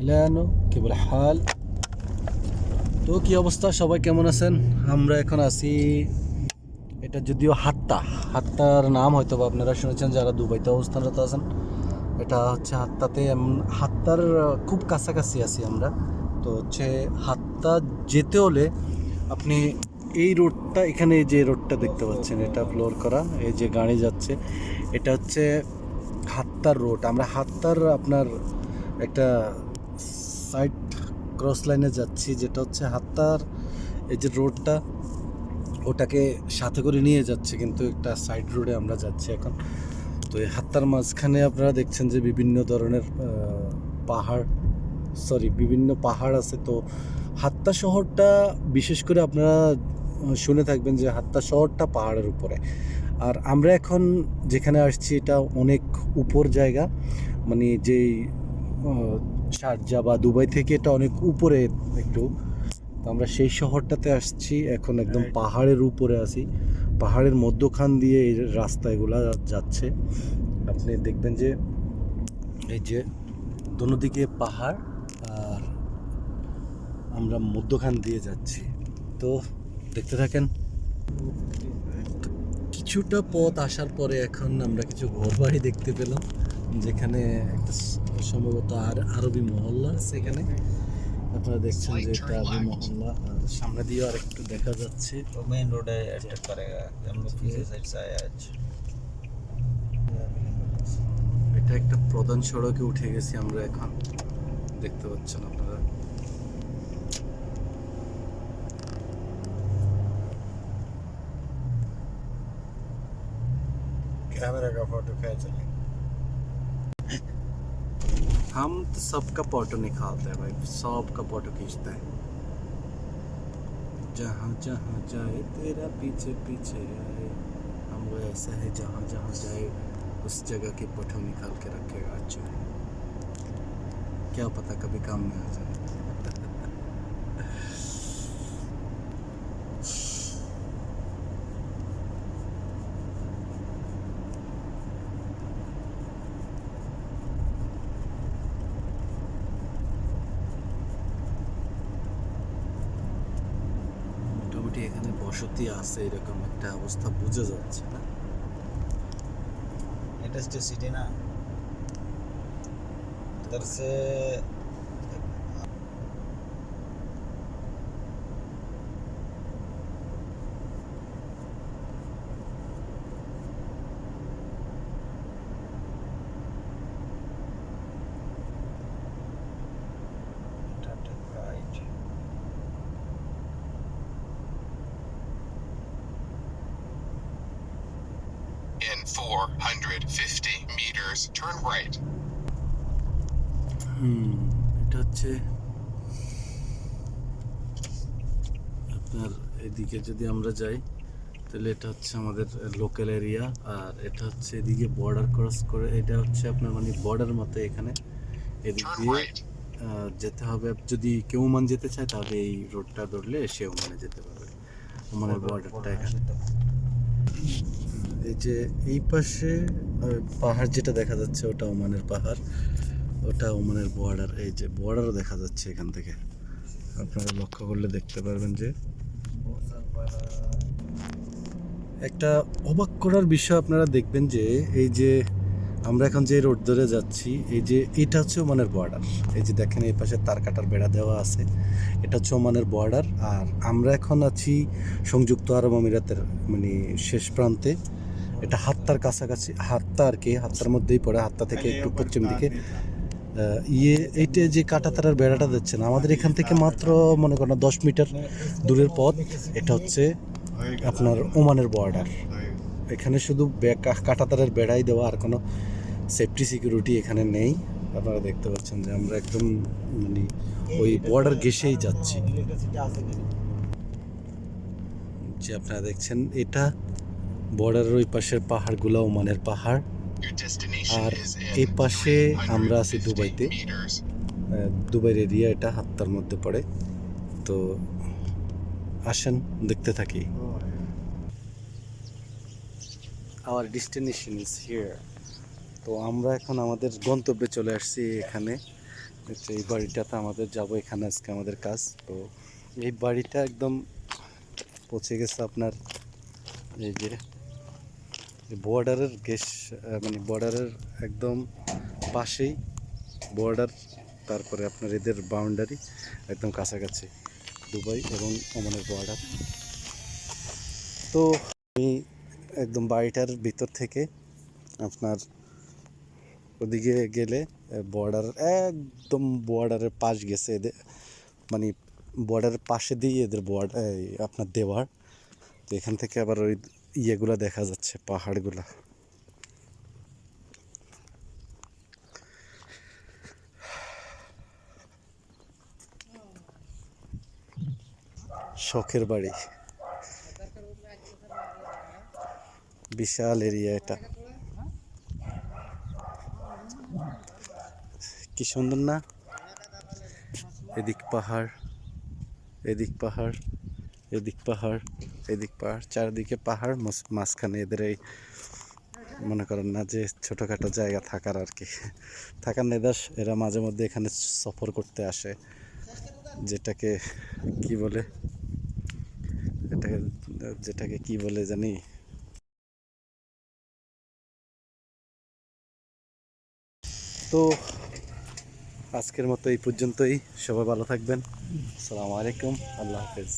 আহলানো কি বলে হাল। তো কি অবস্থা? সবাই কেমন আছেন? আমরা এখন আছি, এটা যদিও হাত্তা হাত্তার নাম হয়তো বা আপনারা শুনেছেন, যারা দুবাইতে অবস্থানরত আছেন। এটা হচ্ছে হাত্তাতে হাত্তার খুব কাছাকাছি আছি আমরা। তো হচ্ছে হাত্তা যেতে হলে আপনি এই রোডটা, এখানে যে রোডটা দেখতে পাচ্ছেন, এটা ফ্লোর করা। এই যে গাড়ি যাচ্ছে, এটা হচ্ছে হাত্তার রোড আমরা হাত্তার আপনার একটা সাইড ক্রস লাইনে যাচ্ছি, যেটা হচ্ছে হাত্তার, এই যে রোডটা, ওটাকে সাথে করে নিয়ে যাচ্ছে, কিন্তু একটা সাইড রোডে আমরা যাচ্ছি এখন। তো এই হাত্তার মাঝখানে আপনারা দেখছেন যে বিভিন্ন ধরনের পাহাড় সরি বিভিন্ন পাহাড় আছে। তো হাত্তা শহরটা, বিশেষ করে আপনারা শুনে থাকবেন যে হাত্তা শহরটা পাহাড়ের উপরে। আর আমরা এখন যেখানে আসছি, এটা অনেক উপর জায়গা মানে যেই শারজা বা দুবাই থেকে এটা অনেক উপরে একটু। তো আমরা সেই শহরটাতে আসছি এখন একদম পাহাড়ের উপরে আছি। পাহাড়ের মধ্যখান দিয়ে এই রাস্তা এগুলা যাচ্ছে। আপনি দেখবেন যে এই যে দোনো দিকে পাহাড় আর আমরা মধ্যখান দিয়ে যাচ্ছি। তো দেখতে থাকেন। কিছুটা পথ আসার পরে এখন আমরা কিছু ঘরবাড়ি দেখতে পেলাম। যেখানে একটা স- সম্ভবত আর আরবি মহল্লা আছে এখানে আপনারা দেখছেন যে এটা আরবি মহল্লা আর সামনে দিয়ে আর একটু দেখা যাচ্ছে तो मेन रोड है अटैक करेगा हम लोग पीछे साइड से आए आज এটা একটা প্রধান সড়কে উঠে গেছি আমরা এখন দেখতে পাচ্ছেন আপনারা कैमरा का फोटो खींच ले हम तो सबका फ़ोटो निकालते हैं भाई सबका फ़ोटो खींचते हैं। जहाँ जहाँ जाए तेरा पीछे पीछे आए, हम वो ऐसा है जहाँ जहाँ जाए, उस जगह के फ़ोटो निकाल के रखेगा अच्छा क्या पता कभी काम में आ जाए। সত্যি আছে এরকম একটা অবস্থা বুঝে যাচ্ছে না। এটা সিটি না? সে In 450 meters, turn right. হুম এটা হচ্ছে আপনার এদিকে যদি আমরা যাই তাহলে এটা হচ্ছে আমাদের লোকাল এরিয়া আর এটা হচ্ছে এদিকে বর্ডার ক্রস করে এটা হচ্ছে আপনার মানে বর্ডার মতো এখানে। এদিক দিয়ে. যেতে হবে যদি কেউ মান যেতে চায় তাহলে এই রোডটা ধরলে সে ওমানে যেতে পারবে। ওমানের বর্ডারটা এখানে। এই যে এই পাশে পাহাড় যেটা দেখা যাচ্ছে ওটা ওমানের পাহাড়, ওটা ওমানের বর্ডার এই যে বর্ডারও দেখা যাচ্ছে এখান থেকে। আপনারা লক্ষ্য করলে দেখতে পারবেন যে একটা অবাক করার বিষয় আপনারা দেখবেন যে এই যে আমরা এখন যে রোড ধরে যাচ্ছি, এই যে এটা হচ্ছে ওমানের বর্ডার এই যে দেখেন এই পাশে তার কাটার বেড়া দেওয়া আছে, এটা হচ্ছে ওমানের বর্ডার আর আমরা এখন আছি সংযুক্ত আরব আমিরাতের মানে শেষ প্রান্তে। এটা হাত্তার কাছাকাছি হাত্তা আর কি হাত্তার মধ্যেই পড়ে হাত্তা থেকে একটু পশ্চিম দিকে। ইয়ে এইটা যে কাটাতারের বেড়াটা দিচ্ছেন আমাদের এখান থেকে মাত্র মনে করেন দশ মিটার দূরের পথ এটা হচ্ছে আপনার ওমানের বর্ডার এখানে শুধু কাঁটাতারের বেড়াই দেওয়া আর কোনো সেফটি সিকিউরিটি এখানে নেই। আপনারা দেখতে পাচ্ছেন যে আমরা একদম মানে ওই বর্ডার ঘেসেই যাচ্ছি। যে আপনারা দেখছেন এটা বর্ডারের ওই পাশের পাহাড়গুলো ওমানের পাহাড়। আর এই পাশে আমরা আছি দুবাইতে। দুবাইয়ের এরিয়া এটা হাত্তার মধ্যে পড়ে। তো আসেন দেখতে থাকি। আওয়ার ডেস্টিনেশন ইজ হিয়ার তো আমরা এখন আমাদের গন্তব্যে চলে আসছি এখানে। এই বাড়িটাতে আমাদের যাব এখানে আজকে আমাদের কাজ। তো এই বাড়িটা একদম পৌঁছে গেছে আপনার। এই যে বর্ডারের গেস মানে বর্ডারের একদম পাশেই বর্ডার তারপরে আপনার এদের বাউন্ডারি একদম কাছাকাছি, দুবাই এবং ওমানের বর্ডার তো আমি একদম বাড়িটার ভিতর থেকে আপনার ওদিকে গেলে বর্ডার একদম বর্ডারের পাশ গেছে এদের মানে বর্ডারের পাশে দিয়ে এদের বর্ডার আপনার দেওয়ার। তো এখান থেকে আবার ওই ইয়েগুলা দেখা যাচ্ছে, পাহাড়গুলা। শখের বাড়ি। বিশাল এরিয়া এটা। কি সুন্দর না? এদিক পাহাড় এদিক পাহাড় এদিক পাহাড়। এদিক পাহাড়, চারিদিকে পাহাড় মাঝখানে এদের এই, মনে করেন না যে ছোটোখাটো জায়গা থাকার আর কি। থাকার নেদাস এরা মাঝে মধ্যে এখানে সফর করতে আসে। যেটাকে কি বলে? এটাকে, যেটাকে কি বলে জানি? তো আজকের মতো এই পর্যন্তই। সবাই ভালো থাকবেন। আসসালামু আলাইকুম। আল্লাহ হাফেজ।